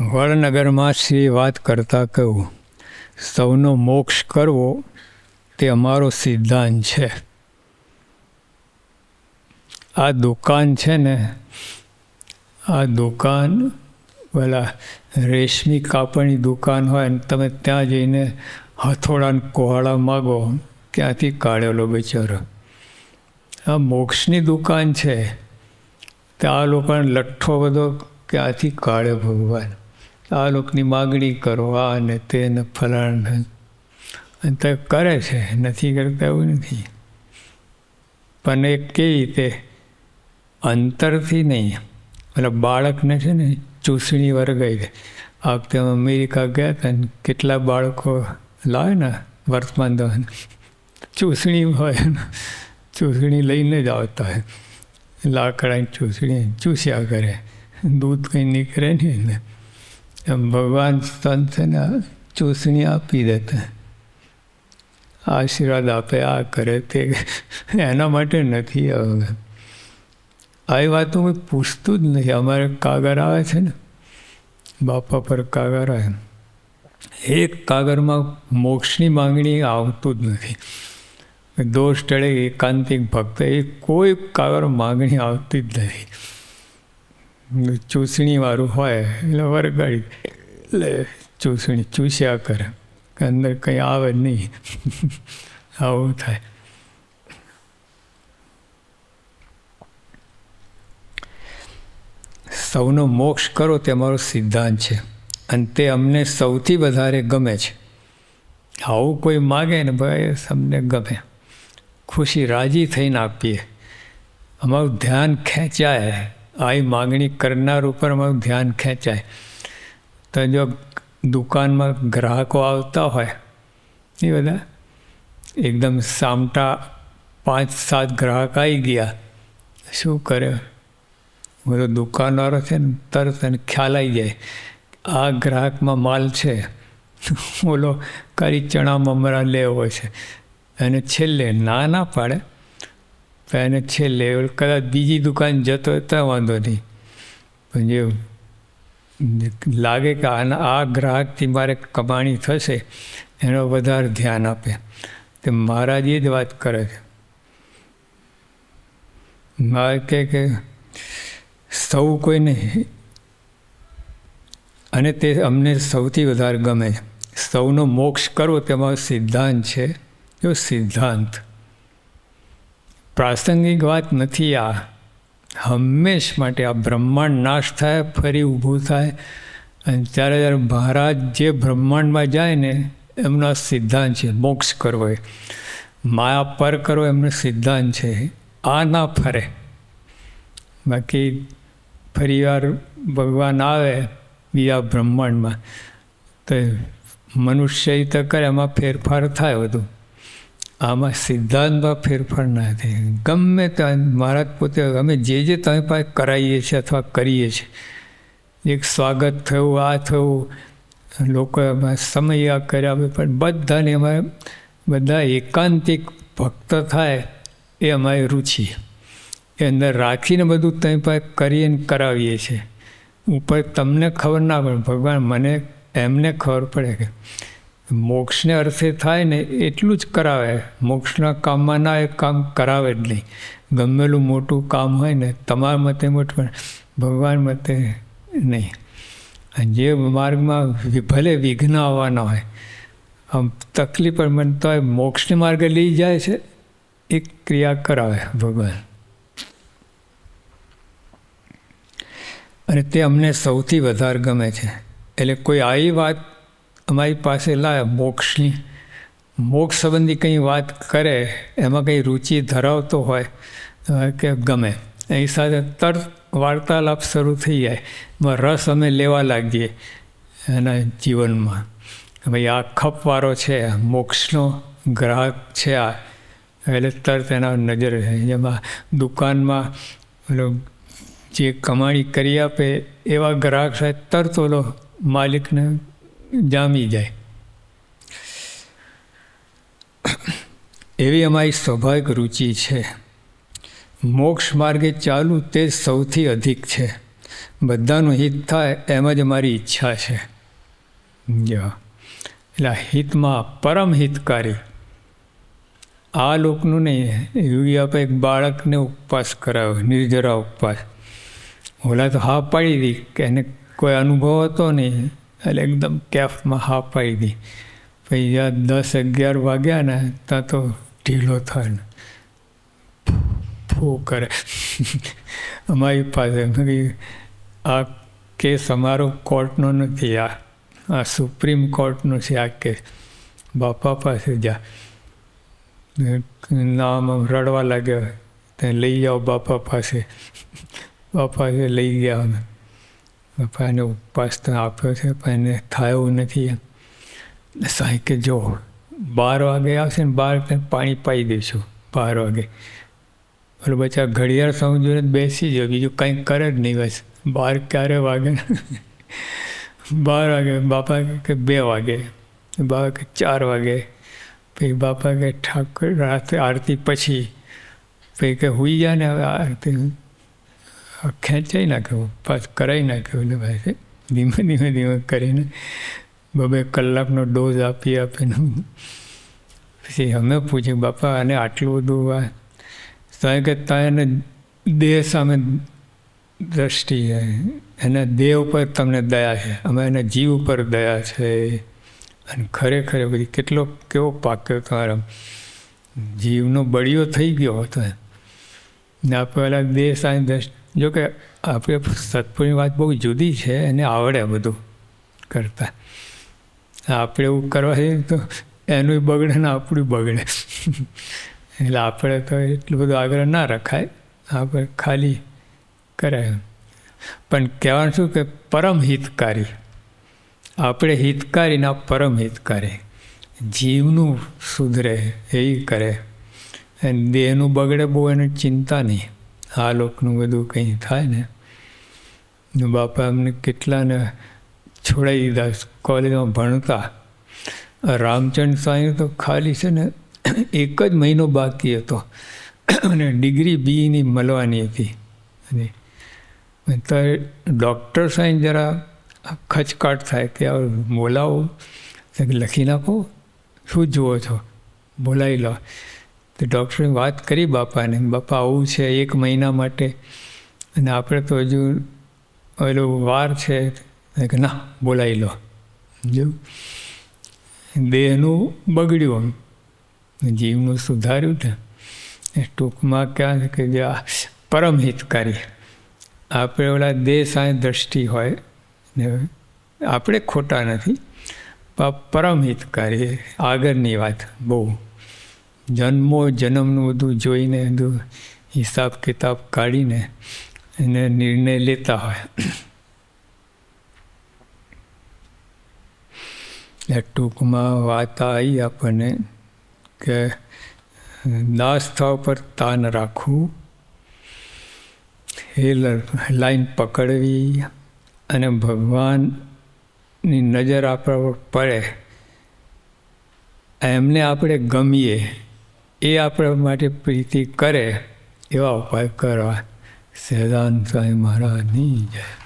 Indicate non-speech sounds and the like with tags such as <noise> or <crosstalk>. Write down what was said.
વડનગરમાં શ્રી વાત કરતાં કહ્યું, સૌનો મોક્ષ કરવો તે અમારો સિદ્ધાંત છે. આ દુકાન છે ને, આ દુકાન પેલા રેશમી કાપડની દુકાન હોય ને, તમે ત્યાં જઈને હથોડાને કોહાળા માગો ક્યાંથી કાઢેલો બિચારો. આ મોક્ષની દુકાન છે. ત્યાં લોકોને લઠ્ઠો બધો ક્યાંથી કાઢે ભગવાન. આ લોકોની માગણી કરો આ ને તે ને ફલાણ અને તે કરે છે. નથી કરતા એવું નથી. પણ એ કેવી રીતે અંતરથી નહીં એટલે બાળકને છે ને ચૂસણી વર્ગાઈ આ વખતે અમેરિકા ગયા હતા ને કેટલા બાળકો લાવે ને વર્તમાન દવાને ચૂસણી હોય ચૂસણી લઈને જ આવતા હોય. લાકડાની ચૂસણી ચૂસ્યા કરે. દૂધ કંઈ નીકળે નહીં ભગવાન સંતને ચૂસણી આપી દેતા. આશીર્વાદ આપે, આ કરે તે એના માટે નથી હવે. આવી વાતો કોઈ પૂછતું જ નથી. અમારે કાગર આવે છે ને. બાપા પર કાગર આવે. એક કાગરમાં મોક્ષની માંગણી આવતું જ નથી. દોષ ટળે, એકાંતિક ભક્ત, એ કોઈ કાગર માંગણી આવતી જ નથી. ચૂસણીવાળું હોય, એટલે વરગાડી. એટલે ચૂસણી ચૂસ્યા કરે અંદર કંઈ આવે નહીં. આવું થાય. સૌનો મોક્ષ કરો તે અમારો સિદ્ધાંત છે, અને તે અમને સૌથી વધારે ગમે છે. આવું કોઈ માગે ને ભાઈ અમને ગમે. ખુશી રાજી થઈને આપીએ. અમારું ધ્યાન ખેંચાય. આવી માગણી કરનાર ઉપર અમારું ધ્યાન ખેંચાય. તો જો દુકાનમાં ગ્રાહકો આવતા હોય, એ બધા એકદમ સામટા પાંચ સાત ગ્રાહક આવી ગયા. શું કરે? બધો દુકાનવાળો છે ને, તરત એને ખ્યાલ આવી જાય આ ગ્રાહકમાં માલ છે. <laughs> ઓલો કરી ચણા મમરા લેવો છે. અને છેલ્લે ના ના પાડે તો એને છેલ્લે કદાચ બીજી દુકાન જતો તો વાંધો નહીં. પણ જે લાગે કે આના, આ ગ્રાહકથી મારે કમાણી થશે, એનો વધારે ધ્યાન આપે. તે મહારાજ એ જ વાત કરે છે. મારે કે સૌ કોઈને અને તે અમને સૌથી વધારે ગમે સૌનો મોક્ષ કરવો તેમાં સિદ્ધાંત છે. જો સિદ્ધાંત? પ્રાસંગિક વાત નથી આ. હંમેશ માટે આ બ્રહ્માંડ નાશ થાય, ફરી ઊભું થાય. અને ત્યારે જ્યારે મહારાજ જે બ્રહ્માંડમાં જાય ને, એમનો સિદ્ધાંત છે, મોક્ષ કરવો એ. માયા પર કરો એમનો સિદ્ધાંત છે. આ ના ફરે. બાકી ફરીવાર ભગવાન આવે બીજા બ્રહ્માંડમાં, તો મનુષ્ય તો કરે, એમાં ફેરફાર થાય બધું આમાં સિદ્ધાંતમાં ફેરફાર ના થાય. ગમે ત્યાં મહારાજ પોતે અમે જે જે તમે પાસે કરાવીએ છીએ અથવા કરીએ છીએ. એક સ્વાગત થયું, આ થયું. લોકો સમય આ કર્યા, પણ બધાને અમારે બધા એકાંતિક ભક્ત થાય એ અમારી રુચિ. એ અંદર રાખીને બધું તમે પાસે કરીએ કરાવીએ છીએ. ઉપર તમને ખબર ના પડે, ભગવાન મને, એમને ખબર પડે કે મોક્ષને અર્થે થાય ને એટલું જ કરાવે. મોક્ષના કામમાં ના એ કામ કરાવે જ નહીં. ગમેલું મોટું કામ હોય ને તમારા મતે મોટું ભગવાન મતે નહીં. જે માર્ગમાં ભલે વિઘ્ન આવવાના હોય, આમ તકલીફ પણ મને તો મોક્ષને માર્ગે લઈ જાય છે એ ક્રિયા કરાવે ભગવાન. અને તે અમને સૌથી વધારે ગમે છે. એટલે કોઈ આવી વાત અમારી પાસે લાવે મોક્ષની. મોક્ષ સંબંધી કંઈ વાત કરે, એમાં કંઈ રુચિ ધરાવતો હોય કે ગમે. એની સાથે તરત વાર્તાલાપ શરૂ થઈ જાય. એમાં રસ અમે લેવા લાગીએ એના જીવનમાં. ભાઈ, આ ખપવાળો છે મોક્ષનો ગ્રાહક છે આ. એટલે તરત એના નજર જેમાં દુકાનમાં જે કમાણી કરી આપે એવા ગ્રાહક સાહેબ તરત ઓલો માલિકને જામી જાય. એવી અમારી સ્વાભાવિક રુચિ છે. મોક્ષ માર્ગે ચાલુ તે સૌથી અધિક છે. બધાનું હિત થાય એમ જ મારી ઈચ્છા છે. એટલે હિતમાં પરમ હિતકારી. આ લોકનું નહીં, યોગી આપે એક બાળકને ઉપવાસ કરાવ્યો નિર્જરા ઉપવાસ. ઓલા તો હા પાડી દી કે એને કોઈ અનુભવ હતો નહીં. એટલે એકદમ કેફમાં હા પાડી દી પછી જ્યાં દસ અગિયાર વાગ્યા ને, ત્યાં તો ઢીલો થાય ને. ફૂ કરે. અમારી પાસે આ કેસ અમારો કોર્ટનો નથી, આ આ સુપ્રીમ કોર્ટનો છે આ કેસ. બાપા પાસે જા. નામ રડવા લાગ્યા. તે લઈ જાઓ બાપા પાસે. બાપા લઈ ગયા અમે. બાપાને ઉપવાસ તો આપ્યો છે, પણ એને થાય નથી. સાંઈ કે જો બાર વાગે આવશે ને બાર પાણી પાઈ દઈશું બાર વાગે. ઓલો બચ્ચા ઘડિયાળ સમજોને બેસી જાય બીજું કંઈ કરે જ નહીં બસ. બાર ક્યારે વાગે? બાર વાગે. બાપા કે બે વાગે. બાપા કે ચાર વાગે. પછી બાપા કે ઠાકોર રાતે આરતી પછી. પછી કે હુઈ જાય ને હવે આરતી. ખેંચાઈ નાખ્યો, પાછ કરાવી નાખ્યો એટલે ભાઈ ધીમે ધીમે ધીમે કરીને બબે કલાકનો ડોઝ આપી આપીને પછી અમે પૂછ્યું, બાપા અને આટલું બધું આ ત્યાં કે ત્યાં એને દેહ સામે દ્રષ્ટિ છે. એના દેહ ઉપર તમને દયા છે. અમે એના જીવ ઉપર દયા છે. અને ખરેખર બધી કેટલો કેવો પાક્યો તમારો જીવનો બળિયો થઈ ગયો હતો. ને આ પહેલાં દેહ સામે દ્રષ્ટિ જો કે આપણે સત્પુરની વાત બહુ જુદી છે, એને આવડે બધું કરતા. આપણે એવું કરવા જઈએ તો એનું બગડે ને આપણું બગડે. એટલે આપણે તો એટલું બધું આગળ ના રખાય, આપણે ખાલી કરાય પણ કહેવાનું શું કે પરમ હિતકારી. આપણે હિતકારી ના પરમ હિતકારી. જીવનું સુધરે, એ કરે. દેહનું બગડે બહુ એને ચિંતા નહીં. આ લોકનું બધું કંઈ થાય ને? બાપા અમને કેટલાને છોડાવી દીધા, કોલેજમાં ભણતા. રામચંદ્ર સ્વામી તો ખાલી છે ને એક જ મહિનો બાકી હતો. અને ડિગ્રી બીની મળવાની હતી. અને ત્યારે ડૉક્ટર સાઈન જરા ખચકાટ થાય કે હવે બોલાવો, લખી નાખો. શું જુઓ છો? બોલાવી લો. તો ડૉક્ટરે વાત કરી બાપાને. બાપા આવું છે એક મહિના માટે. અને આપણે તો હજુ એલો વાર છે. કે ના, બોલાવી લો. જો દેહનું બગડ્યું જીવનું સુધાર્યું ને એ ટૂંકમાં ક્યાં કે જે પરમ હિતકારી. આપણે ઓલા દેહ સાંઈ દ્રષ્ટિ હોય ને આપણે ખોટા નથી. પરમ હિતકારી, આગળની વાત બહુ. જન્મો જન્મનું બધું જોઈને બધું હિસાબ કિતાબ કાઢીને એને નિર્ણય લેતા હોય. એ ટૂંકમાં વાત આવી આપણને કે દાસ્થા ઉપર પર તાન રાખવું, એ લાઈન પકડવી અને ભગવાનની નજર આપણા પર પડે. એમને આપણે ગમીએ. એ આપણા માટે પ્રીતિ કરે એવા ઉપાય કરવા. સહેદાન સ્વામી મહારાજની જય.